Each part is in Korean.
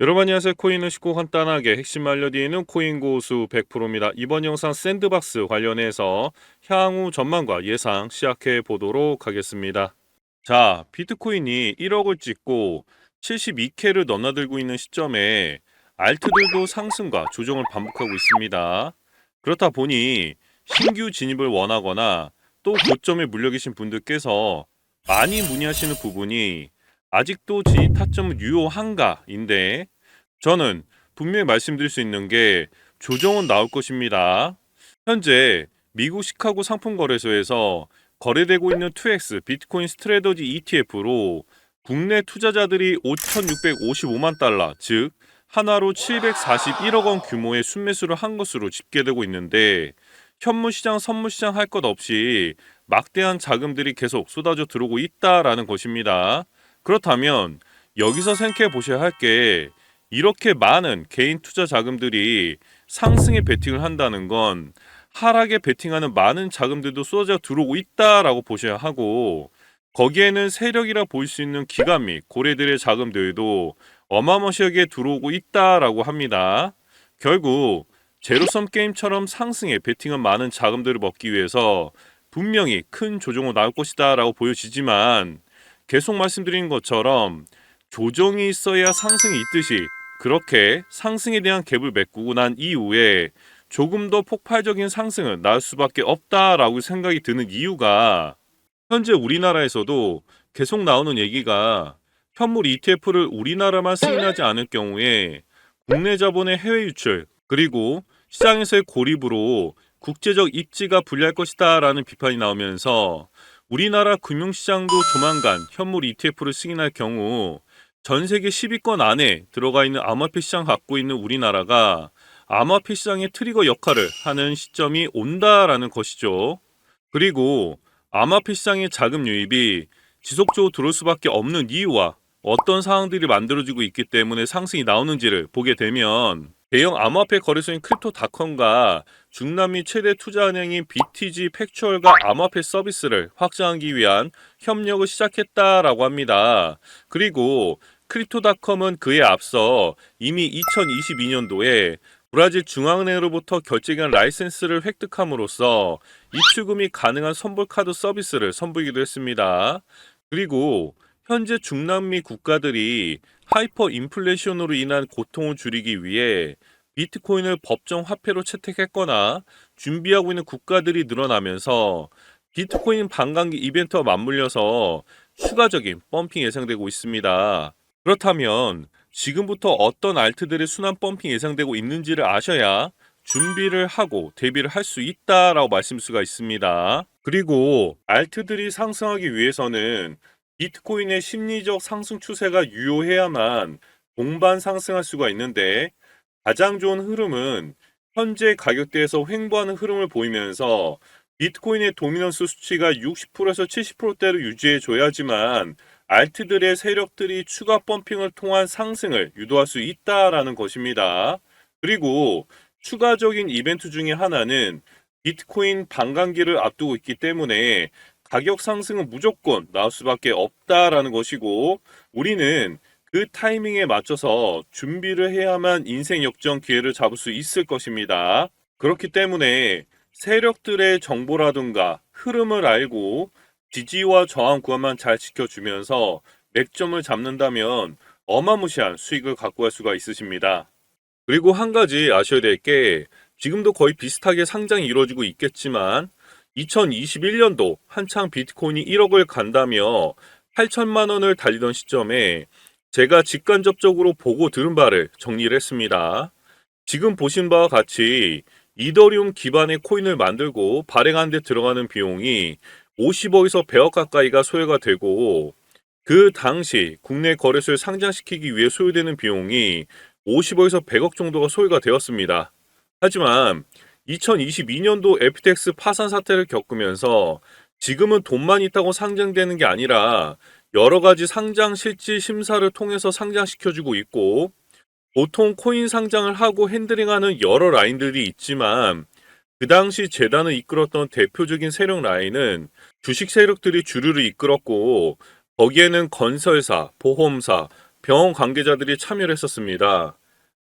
여러분 안녕하세요. 코인을 쉽고 간단하게 핵심 알려드리는 코인 고수 100%입니다. 이번 영상 샌드박스 관련해서 향후 전망과 예상 시작해 보도록 하겠습니다. 자, 비트코인이 1억을 찍고 72K를 넘나들고 있는 시점에 알트들도 상승과 조정을 반복하고 있습니다. 그렇다 보니 신규 진입을 원하거나 또 고점에 물려 계신 분들께서 많이 문의하시는 부분이 아직도 진입 타점은 유효한가인데 저는 분명히 말씀드릴 수 있는 게 조정은 나올 것입니다. 현재 미국 시카고 상품거래소에서 거래되고 있는 2X 비트코인 스트레더지 ETF로 국내 투자자들이 5,655만 달러, 즉 하나로 741억 원 규모의 순매수를 한 것으로 집계되고 있는데 현물 시장, 선물 시장 할 것 없이 막대한 자금들이 계속 쏟아져 들어오고 있다라는 것입니다. 그렇다면 여기서 생각해 보셔야 할 게 이렇게 많은 개인 투자 자금들이 상승에 베팅을 한다는 건 하락에 베팅하는 많은 자금들도 쏟아져 들어오고 있다라고 보셔야 하고 거기에는 세력이라 보일 수 있는 기관 및 고래들의 자금들도 어마무시하게 들어오고 있다라고 합니다. 결국 제로섬 게임처럼 상승에 베팅한 많은 자금들을 먹기 위해서 분명히 큰 조정은 나올 것이다라고 보여지지만 계속 말씀드린 것처럼 조정이 있어야 상승이 있듯이 그렇게 상승에 대한 갭을 메꾸고 난 이후에 조금 더 폭발적인 상승은 나올 수밖에 없다라고 생각이 드는 이유가 현재 우리나라에서도 계속 나오는 얘기가 현물 ETF를 우리나라만 승인하지 않을 경우에 국내 자본의 해외 유출 그리고 시장에서의 고립으로 국제적 입지가 불리할 것이다 라는 비판이 나오면서 우리나라 금융시장도 조만간 현물 ETF를 승인할 경우 전 세계 10위권 안에 들어가 있는 암호화폐 시장 갖고 있는 우리나라가 암호화폐 시장의 트리거 역할을 하는 시점이 온다라는 것이죠. 그리고 암호화폐 시장의 자금 유입이 지속적으로 들어올 수밖에 없는 이유와 어떤 상황들이 만들어지고 있기 때문에 상승이 나오는지를 보게 되면 대형 암호화폐 거래소인 크립토닷컴과 중남미 최대 투자은행인 BTG 팩추얼과 암호화폐 서비스를 확장하기 위한 협력을 시작했다라고 합니다. 그리고 크립토닷컴은 그에 앞서 이미 2022년도에 브라질 중앙은행으로부터 결제기한 라이센스를 획득함으로써 입출금이 가능한 선불카드 서비스를 선보이기도 했습니다. 그리고 현재 중남미 국가들이 하이퍼 인플레이션으로 인한 고통을 줄이기 위해 비트코인을 법정 화폐로 채택했거나 준비하고 있는 국가들이 늘어나면서 비트코인 반감기 이벤트와 맞물려서 추가적인 펌핑 예상되고 있습니다. 그렇다면 지금부터 어떤 알트들의 순환 펌핑 예상되고 있는지를 아셔야 준비를 하고 대비를 할 수 있다라고 말씀할 수가 있습니다. 그리고 알트들이 상승하기 위해서는 비트코인의 심리적 상승 추세가 유효해야만 동반 상승할 수가 있는데 가장 좋은 흐름은 현재 가격대에서 횡보하는 흐름을 보이면서 비트코인의 도미넌스 수치가 60%에서 70%대로 유지해 줘야지만 알트들의 세력들이 추가 펌핑을 통한 상승을 유도할 수 있다라는 것입니다. 그리고 추가적인 이벤트 중에 하나는 비트코인 반감기를 앞두고 있기 때문에 가격 상승은 무조건 나올 수밖에 없다라는 것이고 우리는 그 타이밍에 맞춰서 준비를 해야만 인생 역전 기회를 잡을 수 있을 것입니다. 그렇기 때문에 세력들의 정보라든가 흐름을 알고 지지와 저항 구간만 잘 지켜주면서 맥점을 잡는다면 어마무시한 수익을 갖고 갈 수가 있으십니다. 그리고 한 가지 아셔야 될 게 지금도 거의 비슷하게 상장이 이루어지고 있겠지만 2021년도 한창 비트코인이 1억을 간다며 8천만 원을 달리던 시점에 제가 직간접적으로 보고 들은 바를 정리를 했습니다. 지금 보신 바와 같이 이더리움 기반의 코인을 만들고 발행하는 데 들어가는 비용이 50억에서 100억 가까이가 소요가 되고 그 당시 국내 거래소에 상장시키기 위해 소요되는 비용이 50억에서 100억 정도가 소요가 되었습니다. 하지만 2022년도 FTX 파산 사태를 겪으면서 지금은 돈만 있다고 상장되는 게 아니라 여러 가지 상장 실질 심사를 통해서 상장시켜주고 있고 보통 코인 상장을 하고 핸들링하는 여러 라인들이 있지만 그 당시 재단을 이끌었던 대표적인 세력 라인은 주식 세력들이 주류를 이끌었고 거기에는 건설사, 보험사, 병원 관계자들이 참여를 했었습니다.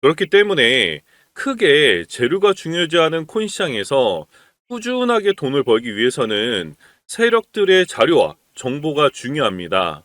그렇기 때문에 크게 재료가 중요하지 않은 코인 시장에서 꾸준하게 돈을 벌기 위해서는 세력들의 자료와 정보가 중요합니다.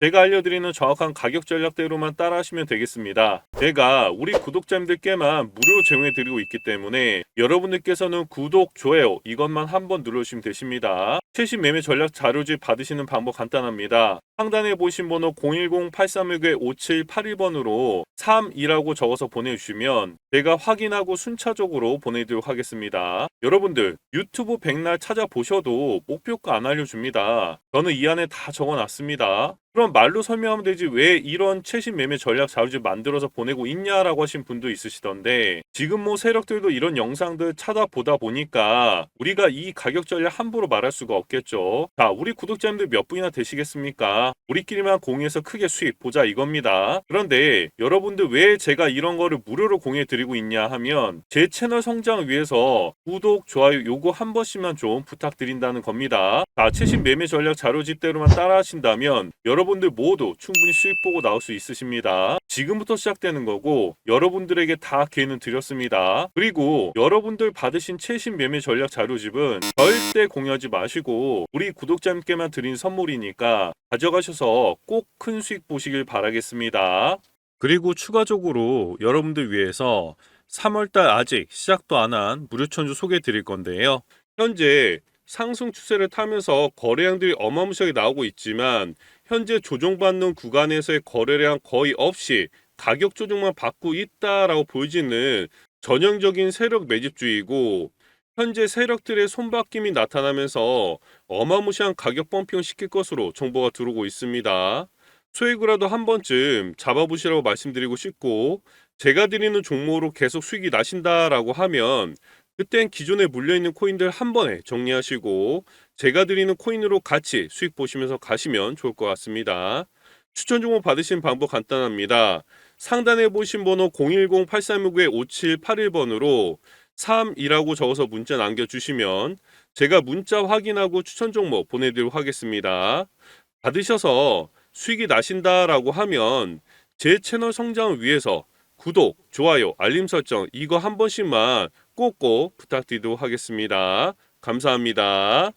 제가 알려드리는 정확한 가격 전략대로만 따라하시면 되겠습니다. 제가 우리 구독자님들께만 무료로 제공해드리고 있기 때문에 여러분들께서는 구독, 좋아요 이것만 한번 눌러주시면 되십니다. 최신 매매 전략 자료집 받으시는 방법 간단합니다. 상단에 보신 번호 010-8361-5781번으로 32라고 적어서 보내주시면 제가 확인하고 순차적으로 보내드리도록 하겠습니다. 여러분들 유튜브 백날 찾아보셔도 목표가 안 알려줍니다. 저는 이 안에 다 적어놨습니다. 그럼 말로 설명하면 되지 왜 이런 최신 매매 전략 자료집 만들어서 보내고 있냐라고 하신 분도 있으시던데 지금 뭐 세력들도 이런 영상들 찾아보다 보니까 우리가 이 가격 전략 함부로 말할 수가 없겠죠. 자, 우리 구독자님들 몇 분이나 되시겠습니까? 우리끼리만 공유해서 크게 수익 보자 이겁니다. 그런데 여러분들 왜 제가 이런 거를 무료로 공유해 드리고 있냐 하면 제 채널 성장을 위해서 구독, 좋아요 요거 한 번씩만 좀 부탁드린다는 겁니다. 자, 최신 매매 전략 자료집대로만 따라 하신다면 여러분들 모두 충분히 수익 보고 나올 수 있으십니다. 지금부터 시작되는 거고 여러분들에게 다 기회는 드렸습니다. 그리고 여러분들 받으신 최신 매매 전략 자료집은 절대 공유하지 마시고 우리 구독자님께만 드린 선물이니까 가져 가셔서 꼭 큰 수익 보시길 바라겠습니다. 그리고 추가적으로 여러분들 위해서 3월달 아직 시작도 안 한 무료 천주 소개해 드릴 건데요. 현재 상승 추세를 타면서 거래량들이 어마무시하게 나오고 있지만 현재 조정받는 구간에서의 거래량 거의 없이 가격 조정만 받고 있다라고 보이지는 전형적인 세력 매집주의고 현재 세력들의 손바뀜이 나타나면서 어마무시한 가격 펌핑을 시킬 것으로 정보가 들어오고 있습니다. 수익이라도 한 번쯤 잡아보시라고 말씀드리고 싶고 제가 드리는 종목으로 계속 수익이 나신다라고 하면 그땐 기존에 물려있는 코인들 한 번에 정리하시고 제가 드리는 코인으로 같이 수익 보시면서 가시면 좋을 것 같습니다. 추천 종목 받으신 방법 간단합니다. 상단에 보신 번호 010-8369-5781번으로 3이라고 적어서 문자 남겨주시면 제가 문자 확인하고 추천 종목 보내드리도록 하겠습니다. 받으셔서 수익이 나신다라고 하면 제 채널 성장을 위해서 구독, 좋아요, 알림 설정 이거 한 번씩만 꼭꼭 부탁드리도록 하겠습니다. 감사합니다.